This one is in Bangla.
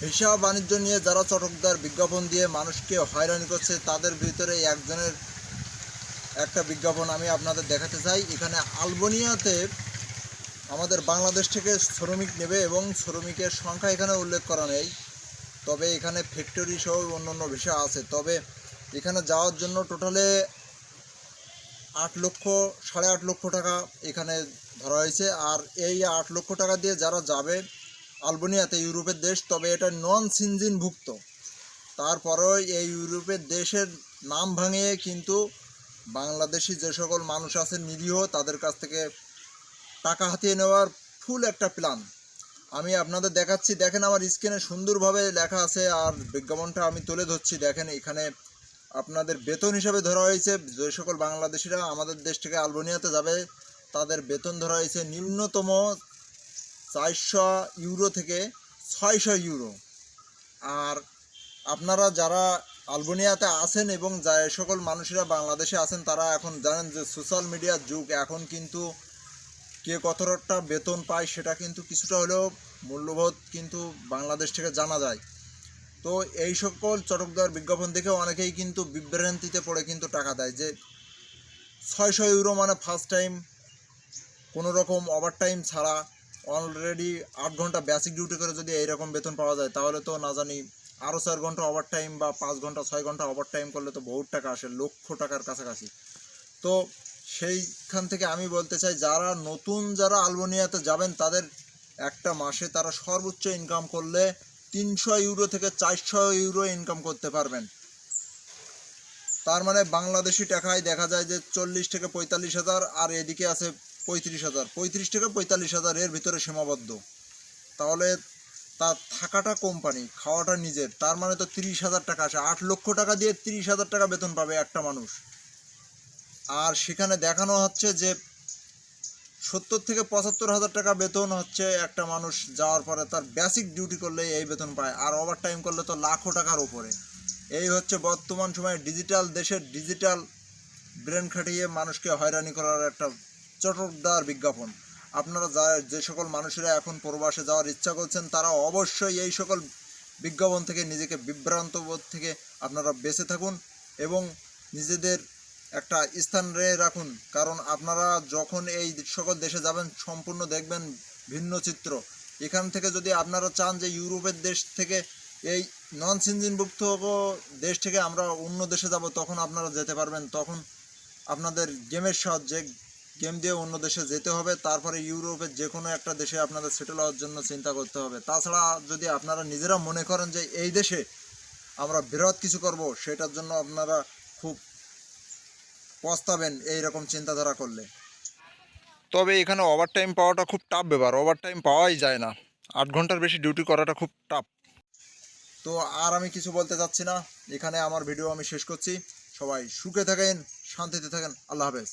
ভিসা বাণিজ্য নিয়ে যারা চটকদার বিজ্ঞাপন দিয়ে মানুষকে হয়রানি করছে, তাদের ভিতরে একজনের একটা বিজ্ঞাপন আমি আপনাদের দেখাতে চাই। এখানে আলবেনিয়াতে আমাদের বাংলাদেশ থেকে শ্রমিক নেবে এবং শ্রমিকের সংখ্যা এখানে উল্লেখ করা নেই। তবে এখানে ফ্যাক্টরি সহ অন্যান্য বিষয় আছে। তবে এখানে যাওয়ার জন্য টোটালে আট লক্ষ, সাড়ে আট লক্ষ টাকা এখানে ধরা হয়েছে। আর এই আট লক্ষ টাকা দিয়ে যারা যাবে আলবেনিয়াতে ইউরোপের দেশ, তবে এটা নন সিনজিনভুক্ত। তারপরেও এই ইউরোপের দেশের নাম ভাঙিয়ে কিন্তু বাংলাদেশি যে সকল মানুষ আছে নিরীহ, তাদের কাছ থেকে টাকা হাতিয়ে নেওয়ার ফুল একটা প্ল্যান আমি আপনাদের দেখাচ্ছি, দেখেন আমার স্ক্রিনে সুন্দরভাবে লেখা আছে, আর বিজ্ঞাপনটা আমি তুলে ধরছি। দেখেন এখানে আপনাদের বেতন হিসাবে ধরা হয়েছে, যে সকল বাংলাদেশিরা আমাদের দেশ থেকে আলবেনিয়াতে যাবে, তাদের বেতন ধরা হয়েছে নিম্নতম চারশো ইউরো থেকে ছয়শো ইউরো। আর আপনারা যারা আলবেনিয়াতে আছেন এবং যা সকল মানুষেরা বাংলাদেশে আছেন, তারা এখন জানেন যে সোশ্যাল মিডিয়ার যুগ। এখন কিন্তু কে কতটা বেতন পায় সেটা কিন্তু কিছুটা হলেও মূল্যবোধ কিন্তু বাংলাদেশ থেকে জানা যায়। তো এই সকল চটকদার বিজ্ঞাপন দেখে অনেকেই কিন্তু বিভ্রান্তিতে পড়ে কিন্তু টাকা দেয় যে ছয়শো ইউরো মানে ফার্স্ট টাইম কোনো রকম ওভার টাইম ছাড়া অলরেডি আট ঘণ্টা বেসিক ডিউটি করে যদি এইরকম বেতন পাওয়া যায়, তাহলে তো না জানি আরও চার ঘণ্টা ওভার টাইম বা পাঁচ ঘণ্টা, ছয় ঘণ্টা ওভার টাইম করলে তো বহুত টাকা আসে, লক্ষ টাকার কাছাকাছি। তো সেইখান থেকে আমি বলতে চাই, যারা নতুন যারা আলবেনিয়াতে যাবেন, তাদের একটা মাসে তারা সর্বোচ্চ ইনকাম করলে তিনশো ইউরো থেকে চারশো ইউরো ইনকাম করতে পারবেন। তার মানে বাংলাদেশি টাকায় দেখা যায় যে চল্লিশ থেকে পঁয়তাল্লিশ হাজার, আর এদিকে আছে পঁয়ত্রিশ হাজার, পঁয়ত্রিশ থেকে পঁয়তাল্লিশ হাজার এর ভিতরে সীমাবদ্ধ। তাহলে তার থাকাটা কোম্পানি, খাওয়াটা নিজের, তার মানে তো তিরিশ হাজার টাকা আসে আট লক্ষ টাকা দিয়ে তিরিশ হাজার টাকা বেতন পাবে একটা মানুষ। আর সেখানে দেখানো হচ্ছে যে সত্তর থেকে পঁচাত্তর হাজার টাকা বেতন হচ্ছে একটা মানুষ যাওয়ার পরে তার বেসিক ডিউটি করলে এই বেতন পায়, আর ওভার টাইম করলে তো লাখো টাকার উপরে। এই হচ্ছে বর্তমান সময়ে ডিজিটাল দেশের ডিজিটাল ব্রেন খাটিয়ে মানুষকে হয়রানি করার একটা চটকদার বিজ্ঞাপন। আপনারা যা, যে সকল মানুষেরা এখন প্রবাসে যাওয়ার ইচ্ছা করছেন, তারা অবশ্যই এই সকল বিজ্ঞাপন থেকে নিজেকে বিভ্রান্ত বোধ থেকে আপনারা বেঁচে থাকুন এবং নিজেদের একটা স্থান রাখুন। কারণ আপনারা যখন এই সকল দেশে যাবেন, সম্পূর্ণ দেখবেন ভিন্ন চিত্র। এখান থেকে যদি আপনারা চান যে ইউরোপের দেশ থেকে এই নন সিনজিনভুক্ত দেশ থেকে আমরা অন্য দেশে যাব, তখন আপনারা যেতে পারবেন। তখন আপনাদের গেমের সাহায্যে গেম দিয়ে অন্য দেশে যেতে হবে তারপরে ইউরোপের যে কোনো একটা দেশে আপনাদের সেটেল হওয়ার জন্য চিন্তা করতে হবে। তাছাড়া যদি আপনারা নিজেরা মনে করেন যে এই দেশে আমরা বৃহৎ কিছু করব সেটার জন্য আপনারা খুব পস্তাবেন এই রকম চিন্তাধারা করলে। তবে এখানে ওভার টাইম পাওয়াটা খুব টাফ ব্যাপার। ওভার টাইম পাওয়াই যায় না। আট ঘণ্টার বেশি ডিউটি করাটা খুব টাফ তো আর আমি কিছু বলতে চাচ্ছি না। এখানে আমার ভিডিও আমি শেষ করছি। সবাই সুখে থাকেন শান্তিতে থাকেন। আল্লাহ হাফেজ।